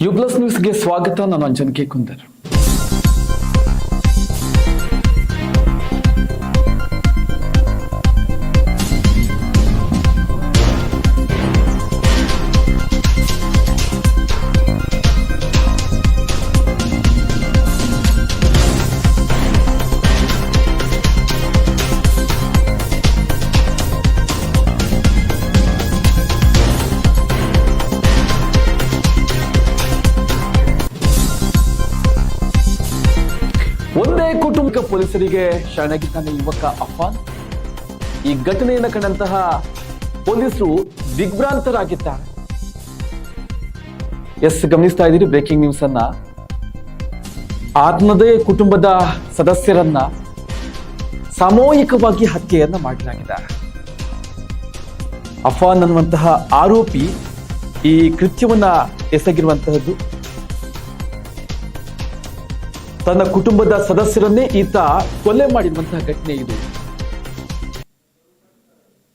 ಯುಗ್ಲಸ್ ನ್ಯೂಸ್ಗೆ ಸ್ವಾಗತ ನಾನು ಅಂಜನ್ ಕೆ ಕುಂದರ್ ಪೊಲೀಸರಿಗೆ ಶರಣಾಗಿದ್ದಾನೆ ಯುವಕ ಅಫಾನ್ ಈ ಘಟನೆಯನ್ನು ಕಂಡಂತಹ ಪೊಲೀಸರು ದಿಗ್ಭ್ರಾಂತರಾಗಿದ್ದಾರೆ. ಎಸ್, ಗಮನಿಸ್ತಾ ಇದ್ದೀರಿ ಬ್ರೇಕಿಂಗ್ ನ್ಯೂಸ್ ಅನ್ನ. ಆತ್ಮದೇ ಕುಟುಂಬದ ಸದಸ್ಯರನ್ನ ಸಾಮೂಹಿಕವಾಗಿ ಹತ್ಯೆಯನ್ನ ಮಾಡಲಾಗಿದೆ. ಅಫಾನ್ ಅನ್ನುವಂತಹ ಆರೋಪಿ ಈ ಕೃತ್ಯವನ್ನ ಎಸಗಿರುವಂತಹದ್ದು ತನ್ನ ಕುಟುಂಬದ ಸದಸ್ಯರನ್ನೇ ಈತ ಕೊಲೆ ಮಾಡಿರುವಂತಹ ಘಟನೆ ಇದು.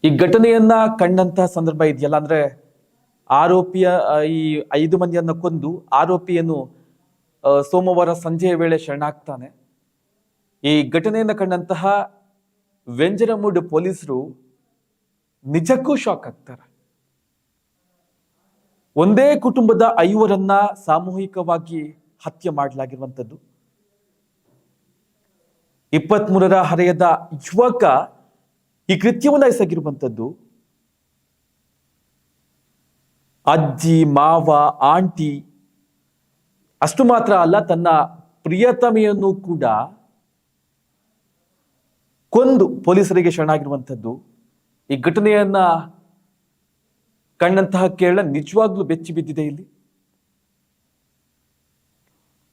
ಈ ಘಟನೆಯನ್ನ ಕಂಡಂತಹ ಸಂದರ್ಭ ಇದೆಯಲ್ಲ? ಅಂದ್ರೆ ಆರೋಪಿಯ ಈ ಐದು ಮಂದಿಯನ್ನ ಕೊಂದು ಆರೋಪಿಯನ್ನು ಸೋಮವಾರ ಸಂಜೆಯ ವೇಳೆ ಶರಣಾಗ್ತಾನೆ. ಈ ಘಟನೆಯನ್ನ ಕಂಡಂತಹ ವೆಂಜರಮೂಡ್ ಪೊಲೀಸರು ನಿಜಕ್ಕೂ ಶಾಕ್ ಆಗ್ತಾರೆ. ಒಂದೇ ಕುಟುಂಬದ ಐವರನ್ನ ಸಾಮೂಹಿಕವಾಗಿ ಹತ್ಯೆ ಮಾಡಲಾಗಿರುವಂಥದ್ದು. ಇಪ್ಪತ್ಮೂರರ ಹರೆಯದ ಯುವಕ ಈ ಕೃತ್ಯವನ್ನು ಎಸಗಿರುವಂಥದ್ದು. ಅಜ್ಜಿ, ಮಾವ, ಆಂಟಿ ಅಷ್ಟು ಮಾತ್ರ ಅಲ್ಲ, ತನ್ನ ಪ್ರಿಯತಮೆಯನ್ನು ಕೂಡ ಕೊಂದು ಪೊಲೀಸರಿಗೆ ಶರಣಾಗಿರುವಂಥದ್ದು. ಈ ಘಟನೆಯನ್ನ ಕಂಡಂತಹ ಕೇರಳ ನಿಜವಾಗ್ಲೂ ಬೆಚ್ಚಿ ಬಿದ್ದಿದೆ ಇಲ್ಲಿ.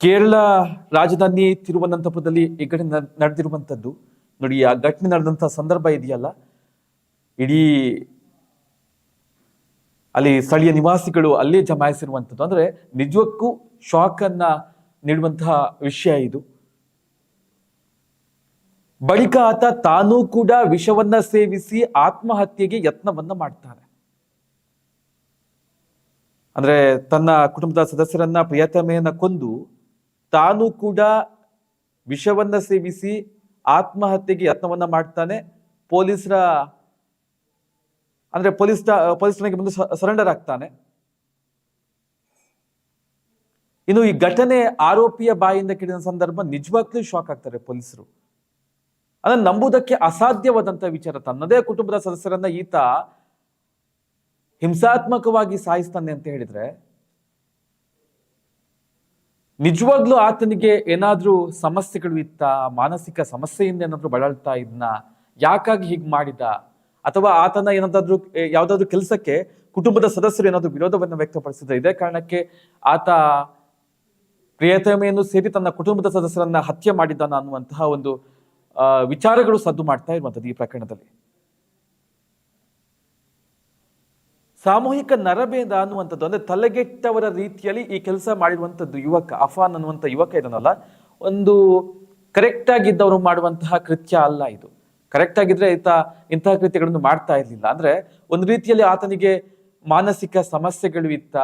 ಕೇರಳ ರಾಜಧಾನಿ ತಿರುವನಂತಪುರದಲ್ಲಿ ಈ ಘಟನೆ ನಡೆದಿರುವಂಥದ್ದು. ನೋಡಿ, ಆ ಘಟನೆ ನಡೆದಂತಹ ಸಂದರ್ಭ ಇದೆಯಲ್ಲ? ಇಡೀ ಅಲ್ಲಿ ಸ್ಥಳೀಯ ನಿವಾಸಿಗಳು ಅಲ್ಲೇ ಜಮಾಯಿಸಿರುವಂಥದ್ದು. ಅಂದ್ರೆ ನಿಜಕ್ಕೂ ಶಾಕ್ ಅನ್ನ ನೀಡುವಂತಹ ವಿಷಯ ಇದು. ಬಳಿಕ ಆತ ತಾನೂ ಕೂಡ ವಿಷವನ್ನ ಸೇವಿಸಿ ಆತ್ಮಹತ್ಯೆಗೆ ಯತ್ನವನ್ನ ಮಾಡ್ತಾನೆ. ಅಂದ್ರೆ ತನ್ನ ಕುಟುಂಬದ ಸದಸ್ಯರನ್ನ ಪ್ರಿಯತಮೆಯನ್ನ ಕೊಂದು ತಾನು ಕೂಡ ವಿಷವನ್ನ ಸೇವಿಸಿ ಆತ್ಮಹತ್ಯೆಗೆ ಯತ್ನವನ್ನ ಮಾಡ್ತಾನೆ. ಪೊಲೀಸರ, ಅಂದ್ರೆ ಪೊಲೀಸ್ ಪೊಲೀಸನಿಗೆ ಬಂದು ಸರೆಂಡರ್ ಆಗ್ತಾನೆ. ಇನ್ನು ಈ ಘಟನೆ ಆರೋಪಿಯ ಬಾಯಿಂದ ಕೇಳಿದ ಸಂದರ್ಭ ನಿಜವಾಗ್ಲೂ ಶಾಕ್ ಆಗ್ತಾರೆ ಪೊಲೀಸರು. ಅದನ್ನ ನಂಬುವುದಕ್ಕೆ ಅಸಾಧ್ಯವಾದಂತಹ ವಿಚಾರ ತನ್ನದೇ ಕುಟುಂಬದ ಸದಸ್ಯರನ್ನ ಈತ ಹಿಂಸಾತ್ಮಕವಾಗಿ ಸಾಯಿಸ್ತಾನೆ ಅಂತ ಹೇಳಿದ್ರೆ ನಿಜವಾಗ್ಲೂ ಆತನಿಗೆ ಏನಾದರೂ ಸಮಸ್ಯೆಗಳು ಇತ್ತ, ಮಾನಸಿಕ ಸಮಸ್ಯೆಯಿಂದ ಏನಾದರೂ ಬಳಲ್ತಾ ಇದ್ನ, ಯಾಕಾಗಿ ಹೀಗೆ ಮಾಡಿದ? ಅಥವಾ ಆತನ ಏನಾದ್ರು ಯಾವುದಾದ್ರೂ ಕೆಲಸಕ್ಕೆ ಕುಟುಂಬದ ಸದಸ್ಯರು ಏನಾದರೂ ವಿರೋಧವನ್ನು ವ್ಯಕ್ತಪಡಿಸಿದ್ರೆ ಇದೇ ಕಾರಣಕ್ಕೆ ಆತ ಪ್ರಿಯತಮೆಯನ್ನು ಸೇರಿ ತನ್ನ ಕುಟುಂಬದ ಸದಸ್ಯರನ್ನ ಹತ್ಯೆ ಮಾಡಿದ್ದಾನ ಅನ್ನುವಂತಹ ಒಂದು ವಿಚಾರಗಳು ಸದ್ದು ಮಾಡ್ತಾ ಇರುವಂಥದ್ದು ಈ ಪ್ರಕರಣದಲ್ಲಿ. ಸಾಮೂಹಿಕ ನರಬೇಧ ಅನ್ನುವಂಥದ್ದು, ಅಂದರೆ ತಲೆಗೆಟ್ಟವರ ರೀತಿಯಲ್ಲಿ ಈ ಕೆಲಸ ಮಾಡಿರುವಂಥದ್ದು ಯುವಕ, ಅಫಾನ್ ಅನ್ನುವಂಥ ಯುವಕ ಇದನ್ನಲ್ಲ ಒಂದು ಕರೆಕ್ಟ್ ಆಗಿದ್ದವರು ಮಾಡುವಂತಹ ಕೃತ್ಯ ಅಲ್ಲ ಇದು. ಕರೆಕ್ಟ್ ಆಗಿದ್ರೆ ಈತ ಇಂತಹ ಕೃತ್ಯಗಳನ್ನು ಮಾಡ್ತಾ ಇರಲಿಲ್ಲ. ಅಂದ್ರೆ ಒಂದು ರೀತಿಯಲ್ಲಿ ಆತನಿಗೆ ಮಾನಸಿಕ ಸಮಸ್ಯೆಗಳು ಇತ್ತ,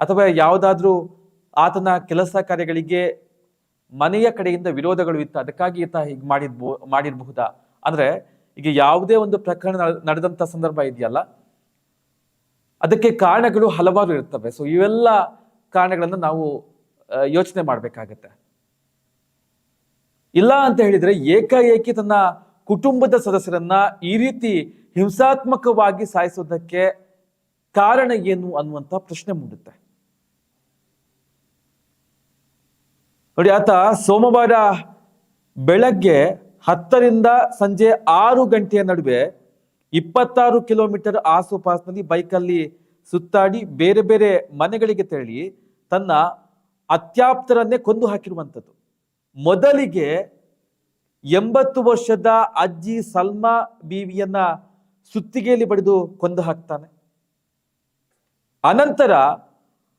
ಅಥವಾ ಯಾವುದಾದ್ರೂ ಆತನ ಕೆಲಸ ಕಾರ್ಯಗಳಿಗೆ ಮನೆಯ ಕಡೆಯಿಂದ ವಿರೋಧಗಳು ಇತ್ತ, ಅದಕ್ಕಾಗಿ ಈತ ಹೀಗೆ ಮಾಡಿದ್ಬೋ, ಮಾಡಿರಬಹುದಾ? ಅಂದ್ರೆ ಈಗ ಯಾವುದೇ ಒಂದು ಪ್ರಕರಣ ನಡೆದಂಥ ಸಂದರ್ಭ ಇದೆಯಲ್ಲ ಅದಕ್ಕೆ ಕಾರಣಗಳು ಹಲವಾರು ಇರ್ತವೆ ಸೊ ಇವೆಲ್ಲ ಕಾರಣಗಳನ್ನು ನಾವು ಯೋಚನೆ ಮಾಡಬೇಕಾಗತ್ತೆ. ಇಲ್ಲ ಅಂತ ಹೇಳಿದ್ರೆ ಏಕಾಏಕಿ ತನ್ನ ಕುಟುಂಬದ ಸದಸ್ಯರನ್ನ ಈ ರೀತಿ ಹಿಂಸಾತ್ಮಕವಾಗಿ ಸಾಯಿಸೋದಕ್ಕೆ ಕಾರಣ ಏನು ಅನ್ನುವಂತ ಪ್ರಶ್ನೆ ಮೂಡುತ್ತೆ. ನೋಡಿ, ಆತ ಸೋಮವಾರ ಬೆಳಗ್ಗೆ ಹತ್ತರಿಂದ ಸಂಜೆ ಆರು ಗಂಟೆಯ ನಡುವೆ ಇಪ್ಪತ್ತಾರು ಕಿಲೋಮೀಟರ್ ಆಸುಪಾಸಿನಲ್ಲಿ ಬೈಕಲ್ಲಿ ಸುತ್ತಾಡಿ ಬೇರೆ ಬೇರೆ ಮನೆಗಳಿಗೆ ತೆರಳಿ ತನ್ನ ಅತ್ಯಾಪ್ತರನ್ನೇ ಕೊಂದು ಹಾಕಿರುವಂಥದ್ದು. ಮೊದಲಿಗೆ ಎಂಬತ್ತು ವರ್ಷದ ಅಜ್ಜಿ ಸಲ್ಮಾ ಬೀವಿಯನ್ನ ಸುತ್ತಿಗೆಯಲ್ಲಿ ಬಡಿದು ಕೊಂದು ಹಾಕ್ತಾನೆ. ಅನಂತರ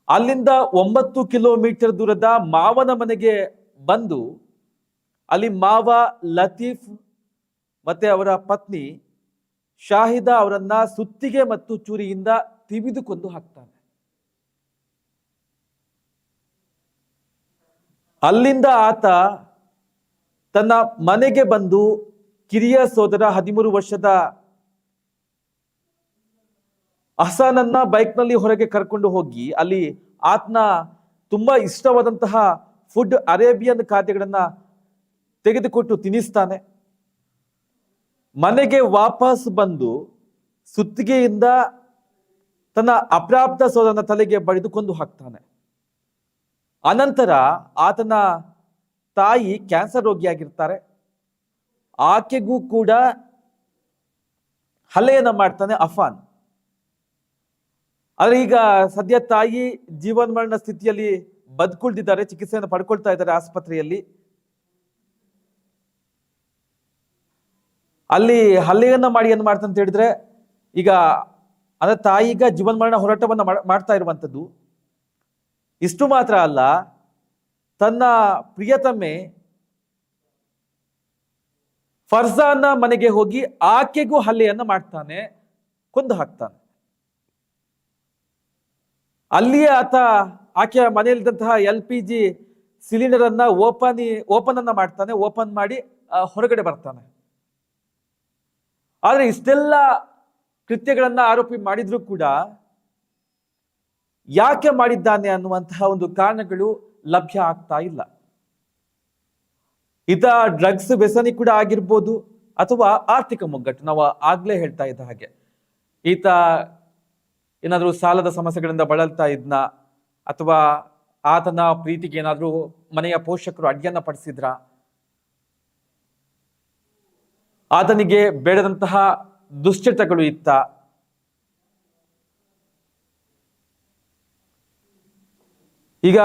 ಅಲ್ಲಿಂದ ಒಂಬತ್ತು ಕಿಲೋಮೀಟರ್ ದೂರದ ಮಾವನ ಮನೆಗೆ ಬಂದು ಅಲ್ಲಿ ಮಾವ ಲತೀಫ್ ಮತ್ತೆ ಅವರ ಪತ್ನಿ ಶಾಹಿದಾ ಅವರನ್ನ ಸುತ್ತಿಗೆ ಮತ್ತು ಚೂರಿಯಿಂದ ತಿವಿದು ಕೊಂದು ಹಾಕ್ತಾನೆ. ಅಲ್ಲಿಂದ ಆತ ತನ್ನ ಮನೆಗೆ ಬಂದು ಕಿರಿಯ ಸೋದರ ಹದಿಮೂರು ವರ್ಷದ ಅಹಸಾನನ್ನ ಬೈಕ್ನಲ್ಲಿ ಹೊರಗೆ ಕರ್ಕೊಂಡು ಹೋಗಿ ಅಲ್ಲಿ ಆತನ ತುಂಬಾ ಇಷ್ಟವಾದಂತಹ ಫುಡ್ ಅರೇಬಿಯನ್ ಖಾದ್ಯಗಳನ್ನ ತೆಗೆದುಕೊಟ್ಟು ತಿನ್ನಿಸ್ತಾನೆ ಮನೆಗೆ ವಾಪಸ್ ಬಂದು ಸುತ್ತಿಗೆಯಿಂದ ತನ್ನ ಅಪ್ರಾಪ್ತ ಸೋದರನ ತಲೆಗೆ ಬಡಿದು ಕೊಂದು ಹಾಕ್ತಾನೆ. ಅನಂತರ ಆತನ ತಾಯಿ ಕ್ಯಾನ್ಸರ್ ರೋಗಿಯಾಗಿರ್ತಾರೆ. ಆಕೆಗೂ ಕೂಡ ಹಲ್ಲೆಯನ್ನು ಮಾಡ್ತಾನೆ ಅಫಾನ್. ಆದರೆ ಈಗ ಸದ್ಯ ತಾಯಿ ಜೀವನ್ಮರಣ ಸ್ಥಿತಿಯಲ್ಲಿ ಬದುಕುಳಿದಿದ್ದಾರೆ, ಚಿಕಿತ್ಸೆಯನ್ನು ಪಡ್ಕೊಳ್ತಾ ಇದ್ದಾರೆ ಆಸ್ಪತ್ರೆಯಲ್ಲಿ. ಅಲ್ಲಿ ಹಲ್ಲೆಯನ್ನು ಮಾಡಿ ಏನು ಮಾಡ್ತಾನೆ ಅಂತ ಹೇಳಿದ್ರೆ, ಈಗ ಅಂದ್ರೆ ತಾಯಿಗ ಜೀವನ್ಮರಣ ಹೋರಾಟವನ್ನ ಹೋರಾಟವನ್ನು ಮಾಡ್ತಾ ಇರುವಂಥದ್ದು. ಇಷ್ಟು ಮಾತ್ರ ಅಲ್ಲ, ತನ್ನ ಪ್ರಿಯತಮ್ಮೆ ಫರ್ಜಾನ ಮನೆಗೆ ಹೋಗಿ ಆಕೆಗೂ ಹಲ್ಲೆಯನ್ನು ಮಾಡ್ತಾನೆ, ಕೊಂದು ಹಾಕ್ತಾನೆ. ಅಲ್ಲಿಯೇ ಆತ ಆಕೆಯ ಮನೆಯಲ್ಲಿದ್ದಂತಹ ಎಲ್ ಪಿ ಜಿ ಸಿಲಿಂಡರ್ ಅನ್ನ ಓಪನ್ ಓಪನ್ ಅನ್ನ ಮಾಡ್ತಾನೆ, ಓಪನ್ ಮಾಡಿ ಹೊರಗಡೆ ಬರ್ತಾನೆ. ಆದ್ರೆ ಇಷ್ಟೆಲ್ಲ ಕೃತ್ಯಗಳನ್ನ ಆರೋಪಿ ಮಾಡಿದ್ರು ಕೂಡ ಯಾಕೆ ಮಾಡಿದ್ದಾನೆ ಅನ್ನುವಂತಹ ಒಂದು ಕಾರಣಗಳು ಲಭ್ಯ ಆಗ್ತಾ ಇಲ್ಲ. ಈತ ಡ್ರಗ್ಸ್ ವ್ಯಸನಿ ಕೂಡ ಆಗಿರ್ಬೋದು ಅಥವಾ ಆರ್ಥಿಕ ಮುಗ್ಗಟ್ಟು, ನಾವು ಆಗ್ಲೇ ಹೇಳ್ತಾ ಇದ್ದ ಹಾಗೆ. ಈತ ಏನಾದರೂ ಸಾಲದ ಸಮಸ್ಯೆಗಳಿಂದ ಬಳಲ್ತಾ ಇದ್ನ? ಅಥವಾ ಆತನ ಪ್ರೀತಿಗೆ ಏನಾದರೂ ಮನೆಯ ಪೋಷಕರು ಅಡ್ಡಿಯನ್ನ ಪಡಿಸಿದ್ರ? ಆತನಿಗೆ ಬೇಡದಂತಹ ದುಶ್ಚಟಗಳು ಇತ್ತ. ಈಗ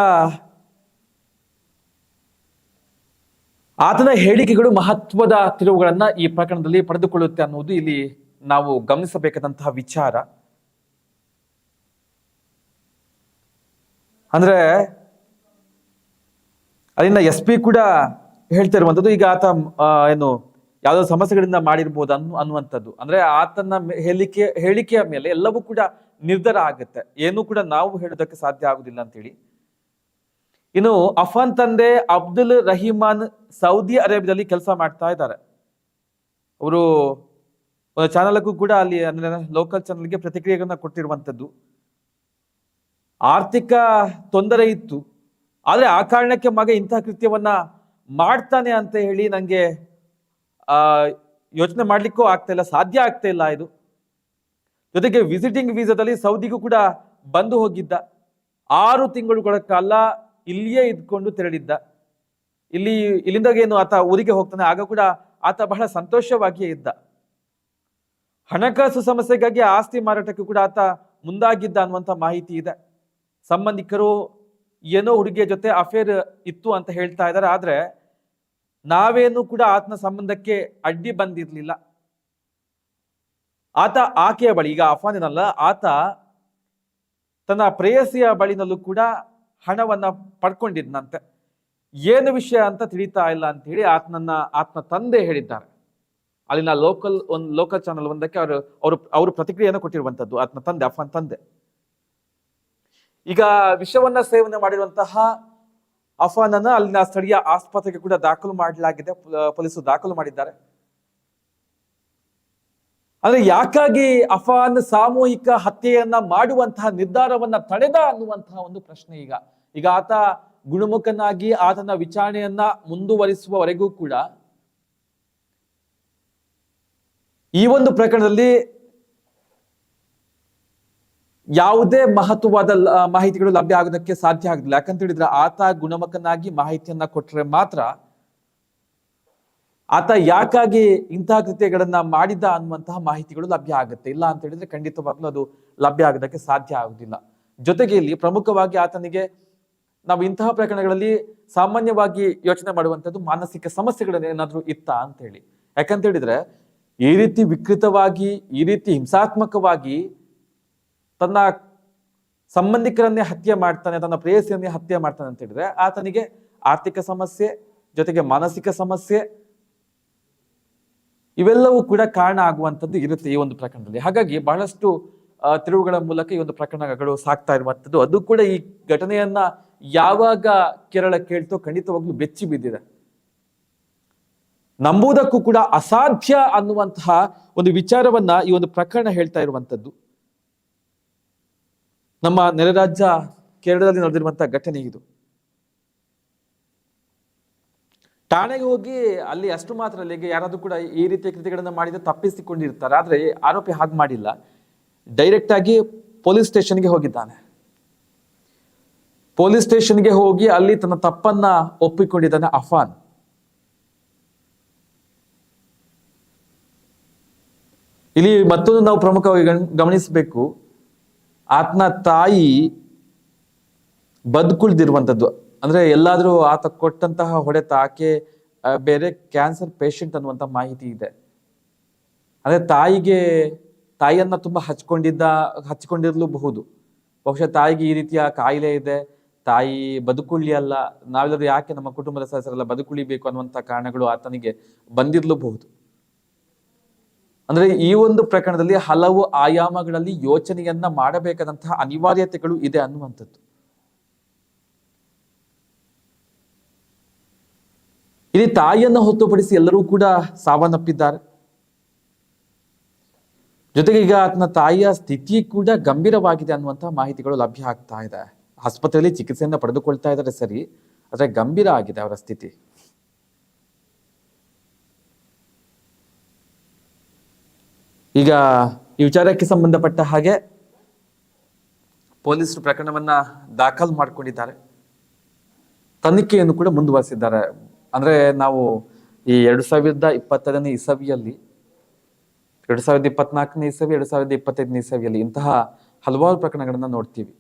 ಆತನ ಹೇಳಿಕೆಗಳು ಮಹತ್ವದ ತಿರುವುಗಳನ್ನ ಈ ಪ್ರಕರಣದಲ್ಲಿ ಪಡೆದುಕೊಳ್ಳುತ್ತೆ ಅನ್ನುವುದು ಇಲ್ಲಿ ನಾವು ಗಮನಿಸಬೇಕಾದಂತಹ ವಿಚಾರ. ಅಂದ್ರೆ ಅಲ್ಲಿನ ಎಸ್ ಪಿ ಕೂಡ ಹೇಳ್ತಾ ಇರುವಂತದ್ದು ಈಗ ಆತ ಏನು ಯಾವ್ದೋ ಸಮಸ್ಯೆಗಳಿಂದ ಮಾಡಿರ್ಬೋದು ಅನ್ನು, ಅನ್ನುವಂಥದ್ದು. ಅಂದ್ರೆ ಆತನ ಹೇಳಿಕೆ, ಹೇಳಿಕೆಯ ಮೇಲೆ ಎಲ್ಲವೂ ಕೂಡ ನಿರ್ಧಾರ ಆಗುತ್ತೆ. ಏನೂ ಕೂಡ ನಾವು ಹೇಳೋದಕ್ಕೆ ಸಾಧ್ಯ ಆಗುದಿಲ್ಲ ಅಂತೇಳಿ. ಇನ್ನು ಅಫಾನ್ ತಂದೆ ಅಬ್ದುಲ್ ರಹೀಮಾನ್ ಸೌದಿ ಅರೇಬಿಯಾದಲ್ಲಿ ಕೆಲಸ ಮಾಡ್ತಾ ಇದ್ದಾರೆ. ಅವರು ಒಂದು ಚಾನಲ್ಗೂ ಕೂಡ ಅಲ್ಲಿ ಅಂದ್ರೆ ಲೋಕಲ್ ಚಾನಲ್ಗೆ ಪ್ರತಿಕ್ರಿಯೆಗಳನ್ನ ಕೊಟ್ಟಿರುವಂಥದ್ದು. ಆರ್ಥಿಕ ತೊಂದರೆ ಇತ್ತು. ಆದ್ರೆ ಆ ಕಾರಣಕ್ಕೆ ಮಗ ಇಂತಹ ಕೃತ್ಯವನ್ನ ಮಾಡ್ತಾನೆ ಅಂತ ಹೇಳಿ ನಂಗೆ ಆ ಯೋಚನೆ ಮಾಡ್ಲಿಕ್ಕೂ ಆಗ್ತಾ ಇಲ್ಲ, ಸಾಧ್ಯ ಆಗ್ತಾ ಇಲ್ಲ ಇದು. ಜೊತೆಗೆ ವಿಸಿಟಿಂಗ್ ವೀಸಾದಲ್ಲಿ ಸೌದಿಗೂ ಕೂಡ ಬಂದು ಹೋಗಿದ್ದ. ಆರು ತಿಂಗಳುಗಳ ಕಾಲ ಇಲ್ಲಿಯೇ ಇದ್ಕೊಂಡು ತೆರಳಿದ್ದ. ಇಲ್ಲಿ ಇಲ್ಲಿಂದ ಏನು ಆತ ಊರಿಗೆ ಹೋಗ್ತಾನೆ, ಆಗ ಕೂಡ ಆತ ಬಹಳ ಸಂತೋಷವಾಗಿಯೇ ಇದ್ದ. ಹಣಕಾಸು ಸಮಸ್ಯೆಗಾಗಿ ಆಸ್ತಿ ಮಾರಾಟಕ್ಕೂ ಕೂಡ ಆತ ಮುಂದಾಗಿದ್ದ ಅನ್ನುವಂಥ ಮಾಹಿತಿ ಇದೆ. ಸಂಬಂಧಿಕರು ಏನೋ ಹುಡುಗಿಯ ಜೊತೆ ಅಫೇರ್ ಇತ್ತು ಅಂತ ಹೇಳ್ತಾ ಇದ್ದಾರೆ, ಆದ್ರೆ ನಾವೇನು ಕೂಡ ಆತನ ಸಂಬಂಧಕ್ಕೆ ಅಡ್ಡಿ ಬಂದಿರಲಿಲ್ಲ. ಆತ ಆಕೆಯ ಬಳಿ, ಈಗ ಅಫಾನಿನಲ್ಲ ಆತ ತನ್ನ ಪ್ರೇಯಸಿಯ ಬಳಿನಲ್ಲೂ ಕೂಡ ಹಣವನ್ನ ಪಡ್ಕೊಂಡಿದ್ನಂತೆ. ಏನು ವಿಷಯ ಅಂತ ತಿಳಿತಾ ಇಲ್ಲ ಅಂತ ಹೇಳಿ ಆತನನ್ನ ಆತನ ತಂದೆ ಹೇಳಿದ್ದಾರೆ. ಅಲ್ಲಿನ ಲೋಕಲ್ ಒಂದು ಲೋಕಲ್ ಚಾನಲ್ ಒಂದಕ್ಕೆ ಅವರು ಅವರು ಅವರು ಪ್ರತಿಕ್ರಿಯೆಯನ್ನು ಕೊಟ್ಟಿರುವಂತದ್ದು ಆತನ ತಂದೆ ಅಫಾನ್ ತಂದೆ. ಈಗ ವಿಷವನ್ನ ಸೇವನೆ ಮಾಡಿರುವಂತಹ ಅಫಾನನ್ನ ಅಲ್ಲಿನ ಸ್ಥಳೀಯ ಆಸ್ಪತ್ರೆಗೆ ಕೂಡ ದಾಖಲು ಮಾಡಲಾಗಿದೆ. ಪೊಲ- ಪೊಲೀಸರು ದಾಖಲು ಮಾಡಿದ್ದಾರೆ. ಅಂದ್ರೆ ಯಾಕಾಗಿ ಅಫಾನ್ ಸಾಮೂಹಿಕ ಹತ್ಯೆಯನ್ನ ಮಾಡುವಂತಹ ನಿರ್ಧಾರವನ್ನ ತಡೆದ ಅನ್ನುವಂತಹ ಒಂದು ಪ್ರಶ್ನೆ ಈಗ. ಈಗ ಆತ ಗುಣಮುಖನಾಗಿ ಆತನ ವಿಚಾರಣೆಯನ್ನ ಮುಂದುವರಿಸುವವರೆಗೂ ಕೂಡ ಈ ಒಂದು ಪ್ರಕರಣದಲ್ಲಿ ಯಾವುದೇ ಮಹತ್ವವಾದ ಮಾಹಿತಿಗಳು ಲಭ್ಯ ಆಗೋದಕ್ಕೆ ಸಾಧ್ಯ ಆಗುದಿಲ್ಲ. ಯಾಕಂತ ಹೇಳಿದ್ರೆ ಆತ ಗುಣಮುಖನಾಗಿ ಮಾಹಿತಿಯನ್ನ ಕೊಟ್ಟರೆ ಮಾತ್ರ ಆತ ಯಾಕಾಗಿ ಇಂತಹ ಕೃತ್ಯಗಳನ್ನ ಮಾಡಿದ ಅನ್ನುವಂತಹ ಮಾಹಿತಿಗಳು ಲಭ್ಯ ಆಗುತ್ತೆ. ಇಲ್ಲ ಅಂತ ಹೇಳಿದ್ರೆ ಖಂಡಿತವಾಗ್ಲೂ ಅದು ಲಭ್ಯ ಆಗೋದಕ್ಕೆ ಸಾಧ್ಯ ಆಗುದಿಲ್ಲ. ಜೊತೆಗೆ ಇಲ್ಲಿ ಪ್ರಮುಖವಾಗಿ ಆತನಿಗೆ ನಾವು ಇಂತಹ ಪ್ರಕರಣಗಳಲ್ಲಿ ಸಾಮಾನ್ಯವಾಗಿ ಯೋಚನೆ ಮಾಡುವಂತದ್ದು ಮಾನಸಿಕ ಸಮಸ್ಯೆಗಳನ್ನ ಏನಾದ್ರೂ ಇತ್ತ ಅಂತ ಹೇಳಿ. ಯಾಕಂತ ಹೇಳಿದ್ರೆ ಈ ರೀತಿ ವಿಕೃತವಾಗಿ, ಈ ರೀತಿ ಹಿಂಸಾತ್ಮಕವಾಗಿ ತನ್ನ ಸಂಬಂಧಿಕರನ್ನೇ ಹತ್ಯೆ ಮಾಡ್ತಾನೆ, ತನ್ನ ಪ್ರೇಯಸಿಯನ್ನೇ ಹತ್ಯೆ ಮಾಡ್ತಾನೆ ಅಂತ ಹೇಳಿದ್ರೆ ಆತನಿಗೆ ಆರ್ಥಿಕ ಸಮಸ್ಯೆ, ಜೊತೆಗೆ ಮಾನಸಿಕ ಸಮಸ್ಯೆ, ಇವೆಲ್ಲವೂ ಕೂಡ ಕಾರಣ ಆಗುವಂಥದ್ದು ಇರುತ್ತೆ ಈ ಒಂದು ಪ್ರಕರಣದಲ್ಲಿ. ಹಾಗಾಗಿ ಬಹಳಷ್ಟು ತಿರುವುಗಳ ಮೂಲಕ ಈ ಒಂದು ಪ್ರಕರಣಗಳು ಸಾಕ್ತಾ ಇರುವಂಥದ್ದು. ಅದು ಕೂಡ ಈ ಘಟನೆಯನ್ನ ಯಾವಾಗ ಕೇರಳ ಕೇಳ್ತೋ ಖಂಡಿತವಾಗ್ಲೂ ಬೆಚ್ಚಿ ಬಿದ್ದಿದೆ. ನಂಬುವುದಕ್ಕೂ ಕೂಡ ಅಸಾಧ್ಯ ಅನ್ನುವಂತಹ ಒಂದು ವಿಚಾರವನ್ನ ಈ ಒಂದು ಪ್ರಕರಣ ಹೇಳ್ತಾ ಇರುವಂತದ್ದು ನಮ್ಮ ನೆರೆ ರಾಜ್ಯ ಕೇರಳದಲ್ಲಿ ನಡೆದಿರುವಂತಹ ಘಟನೆ ಇದು. ಠಾಣೆಗೆ ಹೋಗಿ ಅಲ್ಲಿ ಅಷ್ಟು ಮಾತ್ರ ಅಲ್ಲಿಗೆ ಯಾರಾದರೂ ಕೂಡ ಈ ರೀತಿಯ ಕೃತಿಗಳನ್ನು ಮಾಡಿದ್ರೆ ತಪ್ಪಿಸಿಕೊಂಡಿರ್ತಾರೆ, ಆದರೆ ಆರೋಪಿ ಹಾಗೆ ಮಾಡಿಲ್ಲ. ಡೈರೆಕ್ಟ್ ಆಗಿ ಪೊಲೀಸ್ ಸ್ಟೇಷನ್ಗೆ ಹೋಗಿದ್ದಾನೆ. ಪೊಲೀಸ್ ಸ್ಟೇಷನ್ಗೆ ಹೋಗಿ ಅಲ್ಲಿ ತನ್ನ ತಪ್ಪನ್ನ ಒಪ್ಪಿಕೊಂಡಿದ್ದಾನೆ ಅಫಾನ್. ಇಲ್ಲಿ ಮತ್ತೊಂದು ನಾವು ಪ್ರಮುಖವಾಗಿ ಗಮನಿಸಬೇಕು. ಆತನ ತಾಯಿ ಬದುಕುಳ್ದಿರುವಂಥದ್ದು. ಅಂದ್ರೆ ಎಲ್ಲಾದರೂ ಆತ ಕೊಟ್ಟಂತಹ ಹೊಡೆತ ಆಕೆ ಬೇರೆ ಕ್ಯಾನ್ಸರ್ ಪೇಷಂಟ್ ಅನ್ನುವಂತ ಮಾಹಿತಿ ಇದೆ. ಅಂದ್ರೆ ತಾಯಿಗೆ, ತಾಯಿಯನ್ನ ತುಂಬಾ ಹಚ್ಕೊಂಡಿದ್ದ, ಹಚ್ಕೊಂಡಿರ್ಲೂಬಹುದು. ಬಹುಶಃ ತಾಯಿಗೆ ಈ ರೀತಿಯ ಕಾಯಿಲೆ ಇದೆ, ತಾಯಿ ಬದುಕುಳಿ ಅಲ್ಲ ನಾವೆಲ್ಲರೂ ಯಾಕೆ ನಮ್ಮ ಕುಟುಂಬದ ಸದಸ್ಯರೆಲ್ಲ ಬದುಕುಳಿಬೇಕು ಅನ್ನುವಂತ ಕಾರಣಗಳು ಆತನಿಗೆ ಬಂದಿರ್ಲೂಬಹುದು. ಅಂದ್ರೆ ಈ ಒಂದು ಪ್ರಕರಣದಲ್ಲಿ ಹಲವು ಆಯಾಮಗಳಲ್ಲಿ ಯೋಚನೆಯನ್ನ ಮಾಡಬೇಕಾದಂತಹ ಅನಿವಾರ್ಯತೆಗಳು ಇದೆ ಅನ್ನುವಂಥದ್ದು. ಇಲ್ಲಿ ತಾಯಿಯನ್ನು ಹೊತ್ತುಪಡಿಸಿ ಎಲ್ಲರೂ ಕೂಡ ಸಾವನ್ನಪ್ಪಿದ್ದಾರೆ. ಜೊತೆಗೆ ಈಗ ಆತನ ತಾಯಿಯ ಸ್ಥಿತಿ ಕೂಡ ಗಂಭೀರವಾಗಿದೆ ಅನ್ನುವಂತಹ ಮಾಹಿತಿಗಳು ಲಭ್ಯ ಆಗ್ತಾ ಇದೆ. ಆಸ್ಪತ್ರೆಯಲ್ಲಿ ಚಿಕಿತ್ಸೆಯನ್ನ ಪಡೆದುಕೊಳ್ತಾ ಇದ್ದಾರೆ ಸರಿ, ಆದರೆ ಗಂಭೀರ ಆಗಿದೆ ಅವರ ಸ್ಥಿತಿ. ಈಗ ಈ ವಿಚಾರಕ್ಕೆ ಸಂಬಂಧಪಟ್ಟ ಹಾಗೆ ಪೊಲೀಸರು ಪ್ರಕರಣವನ್ನ ದಾಖಲು ಮಾಡಿಕೊಂಡಿದ್ದಾರೆ. ತನಿಖೆಯನ್ನು ಕೂಡ ಮುಂದುವರಿಸಿದ್ದಾರೆ. ಅಂದ್ರೆ ನಾವು ಈ ಎರಡು ಸಾವಿರದ ಇಪ್ಪತ್ತೈದನೇ ಇಸವಿಯಲ್ಲಿ, ಎರಡು ಸಾವಿರದ ಇಪ್ಪತ್ನಾಲ್ಕನೇ ಇಸವಿ, ಎರಡು ಸಾವಿರದ ಇಪ್ಪತ್ತೈದನೇ ಇಸವಿಯಲ್ಲಿ ಇಂತಹ ಹಲವಾರು ಪ್ರಕರಣಗಳನ್ನ ನೋಡ್ತೀವಿ.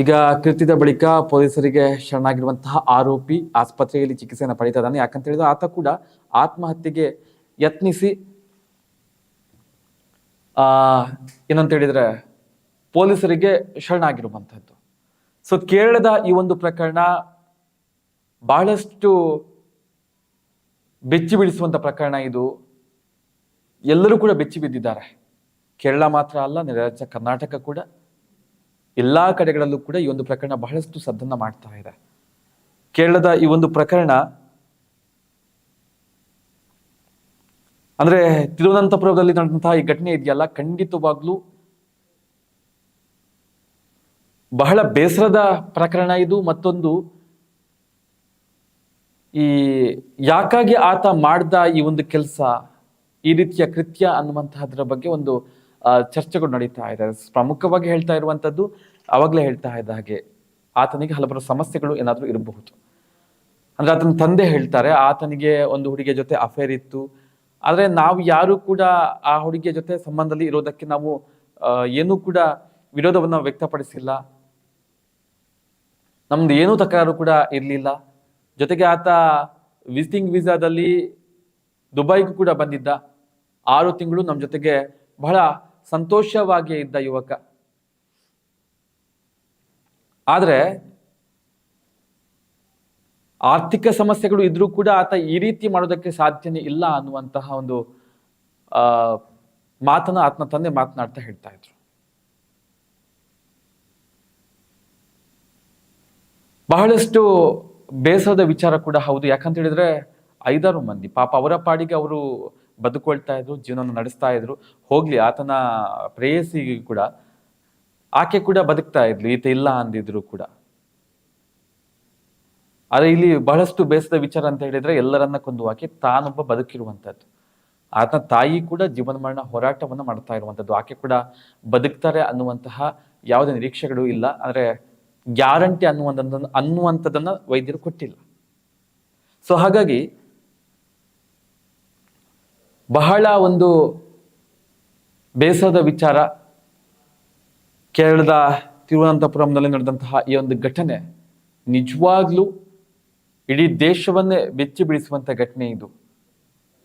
ಈಗ ಕೃತ್ಯದ ಬಳಿಕ ಪೊಲೀಸರಿಗೆ ಶರಣಾಗಿರುವಂತಹ ಆರೋಪಿ ಆಸ್ಪತ್ರೆಯಲ್ಲಿ ಚಿಕಿತ್ಸೆಯನ್ನು ಪಡೀತಾ ಇದ್ದಾನೆ. ಯಾಕಂತ ಹೇಳಿದ್ರೆ ಆತ ಕೂಡ ಆತ್ಮಹತ್ಯೆಗೆ ಯತ್ನಿಸಿ, ಆ ಏನಂತ ಹೇಳಿದ್ರೆ ಪೊಲೀಸರಿಗೆ ಶರಣಾಗಿರುವಂತಹದ್ದು. ಸೊ ಕೇರಳದ ಈ ಒಂದು ಪ್ರಕರಣ ಬಹಳಷ್ಟು ಬೆಚ್ಚಿ ಬೀಳಿಸುವಂತ ಪ್ರಕರಣ ಇದು. ಎಲ್ಲರೂ ಕೂಡ ಬೆಚ್ಚಿ ಬಿದ್ದಿದ್ದಾರೆ. ಕೇರಳ ಮಾತ್ರ ಅಲ್ಲ ನೆರೆ ರಾಜ್ಯ ಕರ್ನಾಟಕ ಕೂಡ. ಎಲ್ಲಾ ಕಡೆಗಳಲ್ಲೂ ಕೂಡ ಈ ಒಂದು ಪ್ರಕರಣ ಬಹಳಷ್ಟು ಸದ್ದನ್ನ ಮಾಡ್ತಾ ಇದೆ. ಕೇರಳದ ಈ ಒಂದು ಪ್ರಕರಣ ಅಂದ್ರೆ ತಿರುವನಂತಪುರದಲ್ಲಿ ನಡೆದಂತಹ ಈ ಘಟನೆ ಇದೆಯಲ್ಲ? ಖಂಡಿತವಾಗ್ಲೂ ಬಹಳ ಬೇಸರದ ಪ್ರಕರಣ ಇದು. ಮತ್ತೊಂದು, ಈ ಯಾಕಾಗಿ ಆತ ಮಾಡ್ದ ಈ ಒಂದು ಕೆಲಸ, ಈ ರೀತಿಯ ಕೃತ್ಯ ಅನ್ನುವಂತಹದ್ರ ಬಗ್ಗೆ ಒಂದು ಚರ್ಚೆಗಳು ನಡೀತಾ ಇದೆ. ಪ್ರಮುಖವಾಗಿ ಹೇಳ್ತಾ ಇರುವಂಥದ್ದು ಅವಾಗಲೇ ಹೇಳ್ತಾ ಇದ್ದ ಹಾಗೆ ಆತನಿಗೆ ಹಲವಾರು ಸಮಸ್ಯೆಗಳು ಏನಾದರೂ ಇರಬಹುದು. ಅಂದರೆ ಆತನ ತಂದೆ ಹೇಳ್ತಾರೆ, ಆತನಿಗೆ ಒಂದು ಹುಡುಗಿಯ ಜೊತೆ ಅಫೇರ್ ಇತ್ತು. ಆದರೆ ನಾವು ಯಾರು ಕೂಡ ಆ ಹುಡುಗಿಯ ಜೊತೆ ಸಂಬಂಧದಲ್ಲಿ ಇರೋದಕ್ಕೆ ನಾವು ಏನೂ ಕೂಡ ವಿರೋಧವನ್ನು ವ್ಯಕ್ತಪಡಿಸಿಲ್ಲ. ನಮ್ದು ಏನೂ ತಕರಾರು ಕೂಡ ಇರಲಿಲ್ಲ. ಜೊತೆಗೆ ಆತ ವಿಸಿಟಿಂಗ್ ವೀಸಾದಲ್ಲಿ ದುಬೈಗೂ ಕೂಡ ಬಂದಿದ್ದ. ಆರು ತಿಂಗಳು ನಮ್ಮ ಜೊತೆಗೆ ಬಹಳ ಸಂತೋಷವಾಗಿ ಇದ್ದ ಯುವಕ. ಆದರೆ ಆರ್ಥಿಕ ಸಮಸ್ಯೆಗಳು ಇದ್ರೂ ಕೂಡ ಆತ ಈ ರೀತಿ ಮಾಡೋದಕ್ಕೆ ಸಾಧ್ಯನೇ ಇಲ್ಲ ಅನ್ನುವಂತಹ ಒಂದು, ಆ, ಮಾತನ್ನ ಆತನ ತಂದೆ ಮಾತನಾಡ್ತಾ ಹೇಳ್ತಾ ಇದ್ರು. ಬಹಳಷ್ಟು ಬೇಸರದ ವಿಚಾರ ಕೂಡ ಹೌದು. ಯಾಕಂತ ಹೇಳಿದ್ರೆ ಐದಾರು ಮಂದಿ, ಪಾಪ ಅವರ ಪಾಡಿಗೆ ಅವರು ಬದುಕೊಳ್ತಾ ಇದ್ರು ಜೀವನ ನಡೆಸ್ತಾ ಇದ್ರು. ಹೋಗ್ಲಿ, ಆತನ ಪ್ರೇಯಸಿ ಕೂಡ. ಆಕೆ ಕೂಡ ಬದುಕ್ತಾ ಇದ್ಲು, ಈತ ಇಲ್ಲ ಅಂದಿದ್ರು ಕೂಡ. ಆದ್ರೆ ಇಲ್ಲಿ ಬಹಳಷ್ಟು ಬೇಸದ ವಿಚಾರ ಅಂತ ಹೇಳಿದ್ರೆ, ಎಲ್ಲರನ್ನ ಕೊಂದು ಆಕೆ ತಾನೊಬ್ಬ ಬದುಕಿರುವಂತದ್ದು. ಆತನ ತಾಯಿ ಕೂಡ ಜೀವನ ಮರಣ ಹೋರಾಟವನ್ನು ಮಾಡ್ತಾ ಇರುವಂತದ್ದು. ಆಕೆ ಕೂಡ ಬದುಕ್ತಾರೆ ಅನ್ನುವಂತಹ ಯಾವುದೇ ನಿರೀಕ್ಷೆಗಳು ಇಲ್ಲ. ಅಂದ್ರೆ ಗ್ಯಾರಂಟಿ ಅನ್ನುವಂಥದ್ದನ್ನು ಅನ್ನುವಂಥದ್ದನ್ನ ವೈದ್ಯರು ಕೊಟ್ಟಿಲ್ಲ. ಸೊ ಹಾಗಾಗಿ ಬಹಳ ಒಂದು ಬೇಸರದ ವಿಚಾರ ಕೇರಳದ ತಿರುವನಂತಪುರಂನಲ್ಲಿ ನಡೆದಂತಹ ಈ ಒಂದು ಘಟನೆ ನಿಜವಾಗ್ಲೂ ಇಡೀ ದೇಶವನ್ನೇ ಬೆಚ್ಚಿ ಬಿಡಿಸುವಂಥ ಘಟನೆ ಇದು.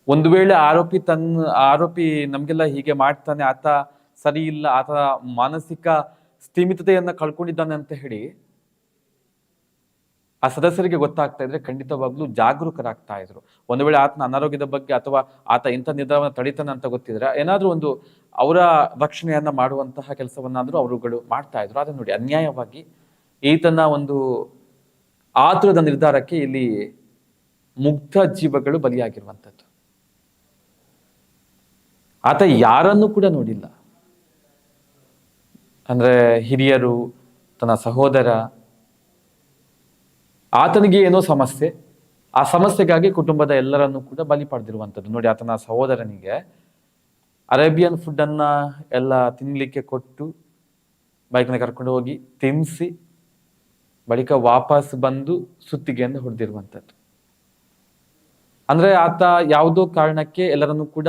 ಒಂದು ವೇಳೆ ಆರೋಪಿ ತನ್ನ ಆರೋಪಿ ನಮಗೆಲ್ಲ ಹೀಗೆ ಮಾಡ್ತಾನೆ, ಆತ ಸರಿ ಇಲ್ಲ, ಆತ ಮಾನಸಿಕ ಸ್ಥಿಮಿತತೆಯನ್ನ ಕಳ್ಕೊಂಡಿದ್ದಾನೆ ಅಂತ ಹೇಳಿ ಆ ಸದಸ್ಯರಿಗೆ ಗೊತ್ತಾಗ್ತಾ ಇದ್ರೆ ಖಂಡಿತವಾಗ್ಲೂ ಜಾಗರೂಕರಾಗ್ತಾ ಇದ್ರು. ಒಂದು ವೇಳೆ ಆತನ ಅನಾರೋಗ್ಯದ ಬಗ್ಗೆ ಅಥವಾ ಆತ ಇಂಥ ನಿರ್ಧಾರವನ್ನು ತಡಿತಾನೆ ಅಂತ ಗೊತ್ತಿದ್ರೆ ಏನಾದ್ರೂ ಒಂದು ಅವರ ರಕ್ಷಣೆಯನ್ನ ಮಾಡುವಂತಹ ಕೆಲಸವನ್ನಾದ್ರೂ ಅವರುಗಳು ಮಾಡ್ತಾ ಇದ್ರು. ಅದನ್ನು ನೋಡಿ, ಅನ್ಯಾಯವಾಗಿ ಈತನ ಒಂದು ಆತುರದ ನಿರ್ಧಾರಕ್ಕೆ ಇಲ್ಲಿ ಮುಗ್ಧ ಜೀವಗಳು ಬಲಿಯಾಗಿರುವಂಥದ್ದು. ಆತ ಯಾರನ್ನು ಕೂಡ ನೋಡಿಲ್ಲ. ಅಂದ್ರೆ ಹಿರಿಯರು, ತನ್ನ ಸಹೋದರ ಆತನಿಗೆ ಏನೋ ಸಮಸ್ಯೆ, ಆ ಸಮಸ್ಯೆಗಾಗಿ ಕುಟುಂಬದ ಎಲ್ಲರನ್ನೂ ಕೂಡ ಬಲಿ ಪಡೆದಿರುವಂಥದ್ದು. ನೋಡಿ, ಆತನ ಸಹೋದರನಿಗೆ ಅರೇಬಿಯನ್ ಫುಡ್ಡನ್ನು ಎಲ್ಲ ತಿನ್ನಲಿಕ್ಕೆ ಕೊಟ್ಟು ಬೈಕ್ನ ಕರ್ಕೊಂಡು ಹೋಗಿ ತಿನ್ನಿಸಿ, ಬಳಿಕ ವಾಪಸ್ ಬಂದು ಸುತ್ತಿಗೆಯಿಂದ ಹೊಡೆದಿರುವಂಥದ್ದು. ಅಂದರೆ ಆತ ಯಾವುದೋ ಕಾರಣಕ್ಕೆ ಎಲ್ಲರನ್ನು ಕೂಡ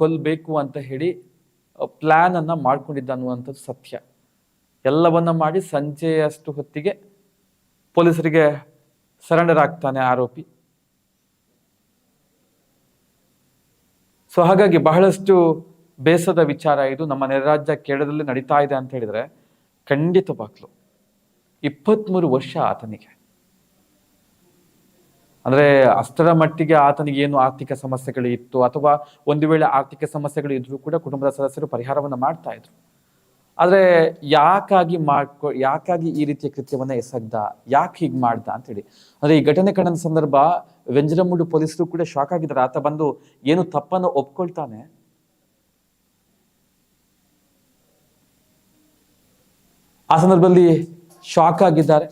ಕೊಲ್ಲಬೇಕು ಅಂತ ಹೇಳಿ ಪ್ಲ್ಯಾನನ್ನು ಮಾಡ್ಕೊಂಡಿದ್ದ ಅನ್ನುವಂಥದ್ದು ಸತ್ಯ. ಎಲ್ಲವನ್ನ ಮಾಡಿ ಸಂಜೆಯಷ್ಟು ಹೊತ್ತಿಗೆ ಪೊಲೀಸರಿಗೆ ಸರೆಂಡರ್ ಆಗ್ತಾನೆ ಆರೋಪಿ. ಸೊ ಹಾಗಾಗಿ ಬಹಳಷ್ಟು ಬೇಸದ ವಿಚಾರ ಇದು. ನಮ್ಮ ನೆರರಾಜ್ಯ ಕೇರಳದಲ್ಲಿ ನಡೀತಾ ಇದೆ ಅಂತ ಹೇಳಿದ್ರೆ ಖಂಡಿತವಾಗ್ಲು ಇಪ್ಪತ್ತ್ಮೂರು ವರ್ಷ ಆತನಿಗೆ. ಅಂದ್ರೆ ಅಷ್ಟರ ಮಟ್ಟಿಗೆ ಆತನಿಗೆ ಏನು ಆರ್ಥಿಕ ಸಮಸ್ಯೆಗಳು ಇತ್ತು ಅಥವಾ ಒಂದು ವೇಳೆ ಆರ್ಥಿಕ ಸಮಸ್ಯೆಗಳು ಇದ್ರೂ ಕೂಡ ಕುಟುಂಬದ ಸದಸ್ಯರು ಪರಿಹಾರವನ್ನು ಮಾಡ್ತಾ ಇದ್ರು. ಆದ್ರೆ ಯಾಕಾಗಿ ಮಾಡ್ಕೊ ಯಾಕಾಗಿ ಈ ರೀತಿಯ ಕೃತ್ಯವನ್ನ ಎಸಗ್ದ? ಯಾಕೆ ಹೀಗ್ ಮಾಡ್ದ ಅಂತ ಹೇಳಿ ಅಂದ್ರೆ ಈ ಘಟನೆ ಕಂಡ ಸಂದರ್ಭ ವೆಂಜರಮುಡು ಪೊಲೀಸರು ಕೂಡ ಶಾಕ್ ಆಗಿದ್ದಾರೆ. ಆತ ಬಂದು ಏನು ತಪ್ಪನ್ನು ಒಪ್ಕೊಳ್ತಾನೆ? ಆ ಸಂದರ್ಭದಲ್ಲಿ ಶಾಕ್ ಆಗಿದ್ದಾರೆ.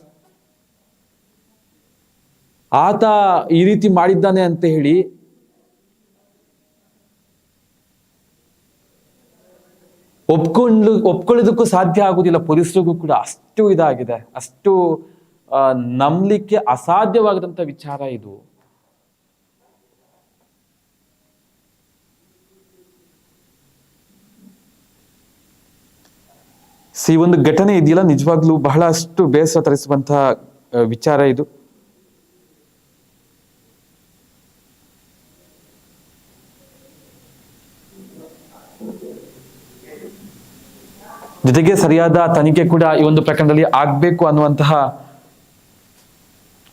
ಆತ ಈ ರೀತಿ ಮಾಡಿದ್ದಾನೆ ಅಂತ ಹೇಳಿ ಒಪ್ಕೊಂಡು, ಒಪ್ಕೊಳ್ಳೋದಕ್ಕೂ ಸಾಧ್ಯ ಆಗುದಿಲ್ಲ. ಪೊಲೀಸರಿಗೂ ಕೂಡ ಅಷ್ಟು ಇದಾಗಿದೆ. ಅಷ್ಟು ನಂಬಲಿಕ್ಕೆ ಅಸಾಧ್ಯವಾಗದಂತ ವಿಚಾರ ಇದು. ಸಿ, ಒಂದು ಘಟನೆ ಇದೆಯಲ್ಲ? ನಿಜವಾಗ್ಲೂ ಬಹಳಷ್ಟು ಬೇಸರ ತರಿಸುವಂತಹ ವಿಚಾರ ಇದು. ಜೊತೆಗೆ ಸರಿಯಾದ ತನಿಖೆ ಕೂಡ ಈ ಒಂದು ಪ್ರಕರಣದಲ್ಲಿ ಆಗ್ಬೇಕು ಅನ್ನುವಂತಹ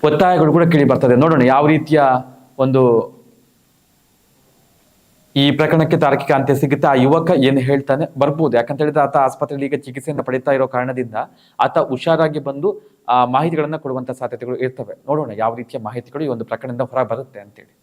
ಒತ್ತಾಯಗಳು ಕೂಡ ಕೇಳಿ ಬರ್ತದೆ. ನೋಡೋಣ ಯಾವ ರೀತಿಯ ಒಂದು ಈ ಪ್ರಕರಣಕ್ಕೆ ತಾರ್ಕಿಕ ಅಂತ್ಯ ಸಿಗುತ್ತೆ. ಆ ಯುವಕ ಏನು ಹೇಳ್ತಾನೆ? ಬರ್ಬೋದು. ಯಾಕಂತ ಹೇಳಿದ್ರೆ ಆತ ಆಸ್ಪತ್ರೆಯಲ್ಲಿ ಈಗ ಚಿಕಿತ್ಸೆಯನ್ನು ಪಡಿತಾ ಇರೋ ಕಾರಣದಿಂದ ಆತ ಹುಷಾರಾಗಿ ಬಂದು ಆ ಮಾಹಿತಿಗಳನ್ನ ಕೊಡುವಂತ ಸಾಧ್ಯತೆಗಳು ಇರ್ತವೆ. ನೋಡೋಣ ಯಾವ ರೀತಿಯ ಮಾಹಿತಿಗಳು ಈ ಒಂದು ಪ್ರಕರಣದಿಂದ ಹೊರ ಬರುತ್ತೆ ಅಂತೇಳಿ.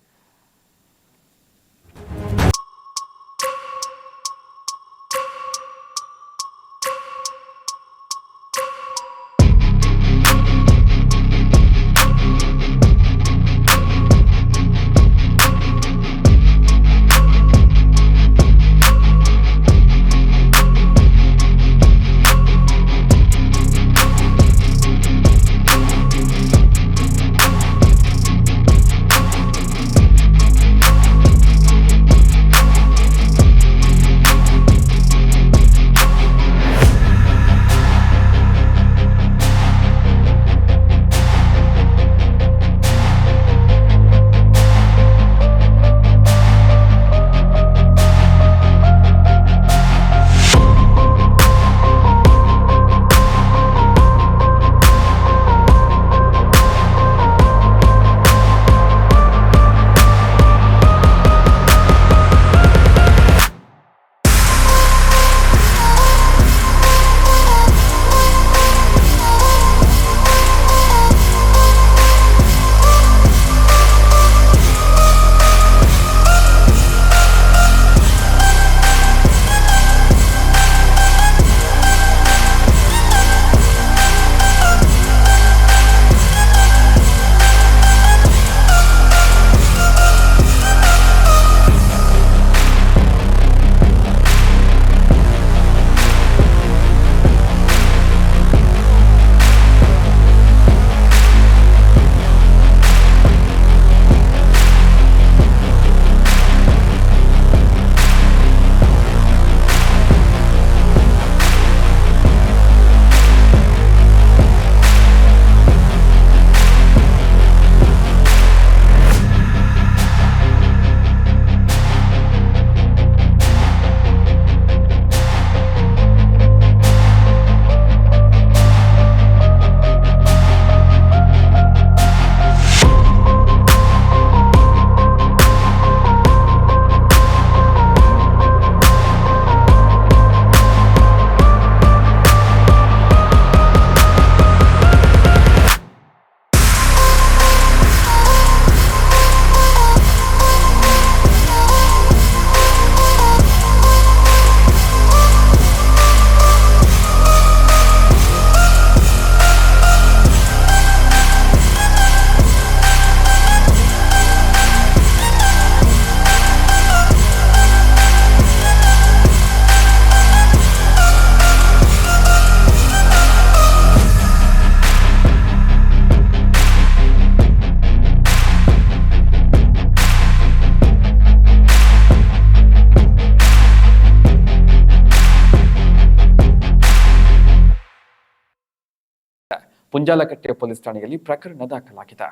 ಪುಂಜಾಲಕಟ್ಟೆ ಪೊಲೀಸ್ ಠಾಣೆಯಲ್ಲಿ ಪ್ರಕರಣ ದಾಖಲಾಗಿದೆ.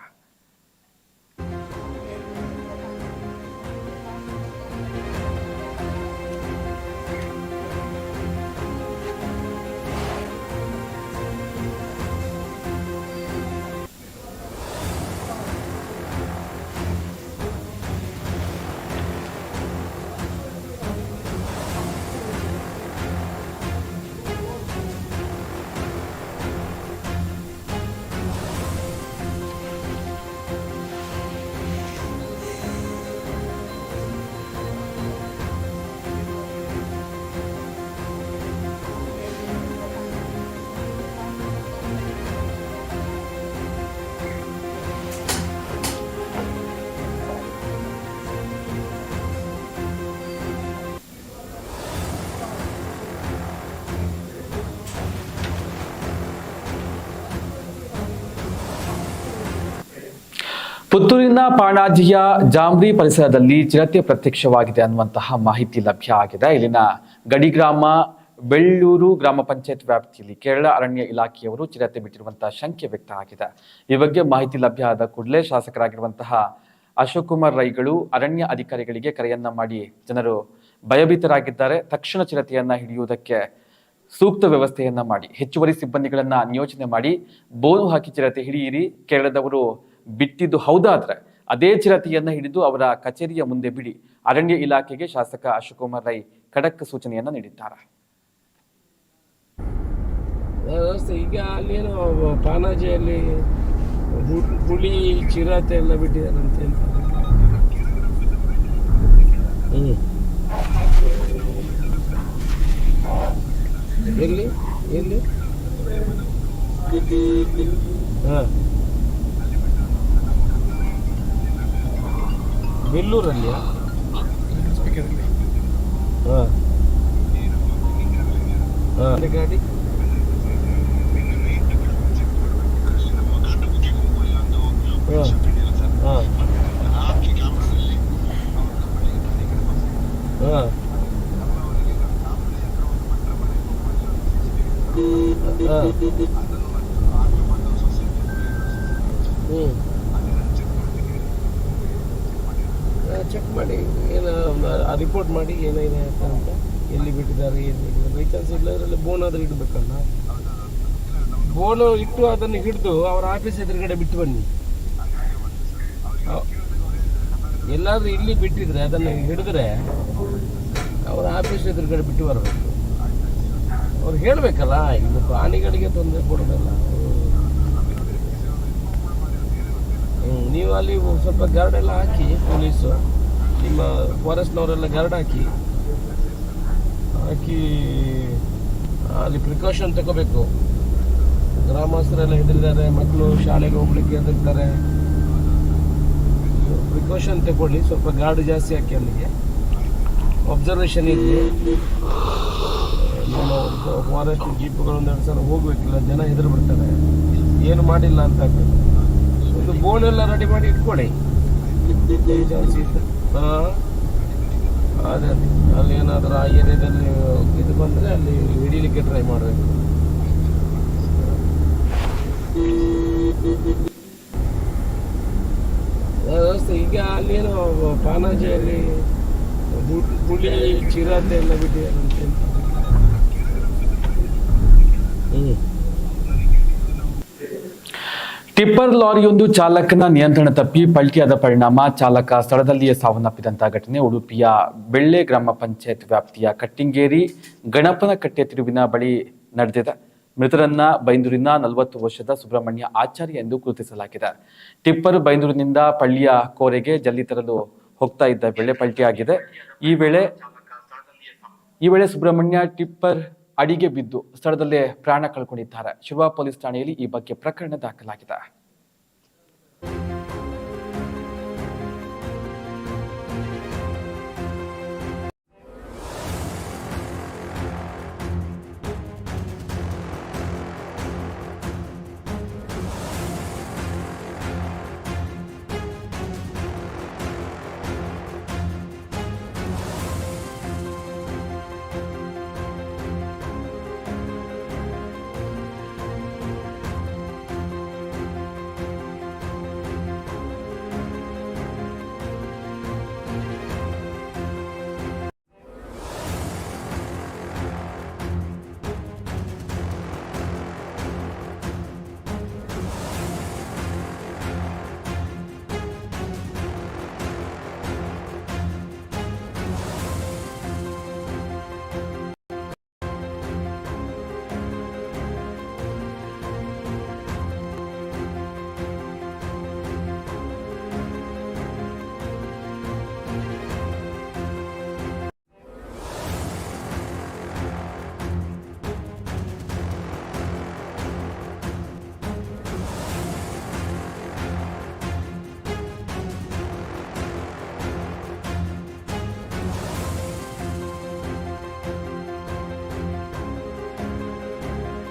ಪುತ್ತೂರಿನ ಪಾಣಾಜಿಯ ಜಾಂಬ್ರಿ ಪರಿಸರದಲ್ಲಿ ಚಿರತೆ ಪ್ರತ್ಯಕ್ಷವಾಗಿದೆ ಅನ್ನುವಂತಹ ಮಾಹಿತಿ ಲಭ್ಯ ಆಗಿದೆ. ಇಲ್ಲಿನ ಗಡಿ ಗ್ರಾಮ ಬೆಳ್ಳೂರು ಗ್ರಾಮ ಪಂಚಾಯತ್ ವ್ಯಾಪ್ತಿಯಲ್ಲಿ ಕೇರಳ ಅರಣ್ಯ ಇಲಾಖೆಯವರು ಚಿರತೆ ಬಿಟ್ಟಿರುವಂತಹ ಶಂಕೆ ವ್ಯಕ್ತ ಆಗಿದೆ. ಈ ಬಗ್ಗೆ ಮಾಹಿತಿ ಲಭ್ಯ ಆದ ಕೂಡಲೇ ಶಾಸಕರಾಗಿರುವಂತಹ ಅಶೋಕ್ ಕುಮಾರ್ ರೈಗಳು ಅರಣ್ಯ ಅಧಿಕಾರಿಗಳಿಗೆ ಕರೆಯನ್ನ ಮಾಡಿ ಜನರು ಭಯಭೀತರಾಗಿದ್ದಾರೆ. ತಕ್ಷಣ ಚಿರತೆಯನ್ನ ಹಿಡಿಯುವುದಕ್ಕೆ ಸೂಕ್ತ ವ್ಯವಸ್ಥೆಯನ್ನ ಮಾಡಿ, ಹೆಚ್ಚುವರಿ ಸಿಬ್ಬಂದಿಗಳನ್ನ ನಿಯೋಜನೆ ಮಾಡಿ, ಬೋನು ಹಾಕಿ ಚಿರತೆ ಹಿಡಿಯಿರಿ. ಕೇರಳದವರು ಬಿಟ್ಟಿದ್ದು ಹೌದಾದ್ರೆ ಅದೇ ಚಿರತೆಯನ್ನು ಹಿಡಿದು ಅವರ ಕಚೇರಿಯ ಮುಂದೆ ಬಿಡಿ. ಅರಣ್ಯ ಇಲಾಖೆಗೆ ಶಾಸಕ ಅಶೋಕ್ ಕುಮಾರ್ ರೈ ಖಡಕ್ ಸೂಚನೆಯನ್ನ ನೀಡಿದ್ದಾರೆ. ಈಗ ಅಲ್ಲೇನು ಪಾನಾಜಿಯಲ್ಲಿ ಹುಲಿ ಚಿರತೆ ಎಲ್ಲ ಹ್ಮ್. ಎಲ್ಲಿ ಎಲ್ಲಿ? ಹಾ. ಬೆಲ್ಲೂರಲ್ಲಿಯಾ ಹಾ. ಹಾ. ಗಾಡಿ ಹಾ. ಹಾ. ಹಾ. ಹಾ. ಮಾಡಿ ಏನೇನು ಅಂತ ಎಲ್ಲಿ ಬಿಟ್ಟಿದ್ದಾರೆ, ಏನು ಬಿಟ್ಟಿದ್ದಾರೆ ಬೈ ಚಾನ್ಸ್ ಇಲ್ಲ ಅದರಲ್ಲಿ ಬೋನ್ ಆದ್ರೆ ಇಡಬೇಕಲ್ಲ? ಬೋನು ಇಟ್ಟು ಅದನ್ನು ಹಿಡಿದು ಅವರ ಆಫೀಸ್ ಎದುರುಗಡೆ ಬಿಟ್ಟು ಬನ್ನಿ. ಎಲ್ಲಾದರೂ ಇಲ್ಲಿ ಬಿಟ್ಟಿದ್ರೆ, ಅದನ್ನು ಹಿಡಿದ್ರೆ ಅವರ ಆಫೀಸ್ ಎದುರುಗಡೆ ಬಿಟ್ಟು ಬರಬೇಕು. ಅವ್ರು ಹೇಳಬೇಕಲ್ಲ ಇದು ಪ್ರಾಣಿಗಳಿಗೆ ತೊಂದರೆ ಕೊಡೋದಲ್ಲ ನೀವು ಅಲ್ಲಿ ಸ್ವಲ್ಪ ಗಾರ್ಡೆಲ್ಲ ಹಾಕಿ, ಪೊಲೀಸು. ನಿಮ್ಮ ಫಾರೆಸ್ಟ್ನವರೆಲ್ಲ ಗಾರ್ಡ್ ಹಾಕಿ ಹಾಕಿ ಅಲ್ಲಿ ಪ್ರಿಕಾಷನ್ ತಗೋಬೇಕು. ಗ್ರಾಮಸ್ಥರೆಲ್ಲ ಹೆದರಿದ್ದಾರೆ ಮಕ್ಕಳು ಶಾಲೆಗೆ ಹೋಗ್ಲಿಕ್ಕೆ ಹೆದರ್ತಾರೆ ಪ್ರಿಕಾಷನ್ ತಗೊಳ್ಳಿ ಸ್ವಲ್ಪ ಗಾರ್ಡ್ ಜಾಸ್ತಿ ಹಾಕಿ ಅಲ್ಲಿಗೆ. ಅಬ್ಸರ್ವೇಷನ್ ಇರಲಿ. ಫಾರೆಸ್ಟ್ ಜೀಪ್ಗಳು ಒಂದೆರಡು ಸಲ ಹೋಗ್ಬೇಕಿಲ್ಲ ಜನ ಹೆದರು ಬಿಡ್ತಾರೆ. ಏನು ಮಾಡಿಲ್ಲ ಅಂತ ಆಗ್ತದೆ. ಒಂದು ಬೋನ್ ಎಲ್ಲ ರೆಡಿ ಮಾಡಿ ಇಟ್ಕೊಳ್ಳಿ. ಜಾಸ್ತಿ ಅದೇ ಅಲ್ಲಿ ಏನಾದರೂ ಆ ಏರಿಯಾದಲ್ಲಿ ಇದು ಬಂದರೆ ಅಲ್ಲಿ ಹಿಡೀಲಿಕ್ಕೆ ಟ್ರೈ ಮಾಡಬೇಕು. ವ್ಯವಸ್ಥೆ, ಈಗ ಅಲ್ಲೇನೋ ಪಾನಾಜಿಯಲ್ಲಿ ಗುಳಿ ಚಿರತೆ ಎಲ್ಲ ಬಿಟ್ಟಿದ್ದಾರೆ ಅಂತ ಹ್ಞೂ ಟಿಪ್ಪರ್ ಲಾರಿಯೊಂದು ಚಾಲಕನ ನಿಯಂತ್ರಣ ತಪ್ಪಿ ಪಲ್ಟಿಯಾದ ಪರಿಣಾಮ ಚಾಲಕ ಸ್ಥಳದಲ್ಲಿಯೇ ಸಾವನ್ನಪ್ಪಿದಂತಹ ಘಟನೆ ಉಡುಪಿಯ ಬೆಳ್ಳೆ ಗ್ರಾಮ ಪಂಚಾಯತ್ ವ್ಯಾಪ್ತಿಯ ಕಟ್ಟಿಂಗೇರಿ ಗಣಪನ ಕಟ್ಟೆ ತಿರುವಿನ ಬಳಿ ನಡೆದಿದೆ. ಮೃತರನ್ನ ಬೈಂದೂರಿನ ನಲವತ್ತು ವರ್ಷದ ಸುಬ್ರಹ್ಮಣ್ಯ ಆಚಾರ್ಯ ಎಂದು ಗುರುತಿಸಲಾಗಿದೆ. ಟಿಪ್ಪರ್ ಬೈಂದೂರಿನಿಂದ ಪಳ್ಳಿಯ ಕೋರೆಗೆ ಜಲ್ಲಿ ತರಲು ಹೋಗ್ತಾ ಇದ್ದ ವೇಳೆ ಪಲ್ಟಿಯಾಗಿದೆ. ಈ ವೇಳೆ ಈ ವೇಳೆ ಸುಬ್ರಹ್ಮಣ್ಯ ಟಿಪ್ಪರ್ ಅಡಿಗೆ ಬಿದ್ದು ಸ್ಥಳದಲ್ಲೇ ಪ್ರಾಣ ಕಳ್ಕೊಂಡಿದ್ದಾರೆ. ಶಿವ ಪೊಲೀಸ್ ಠಾಣೆಯಲ್ಲಿ ಈ ಬಗ್ಗೆ ಪ್ರಕರಣ ದಾಖಲಾಗಿದೆ.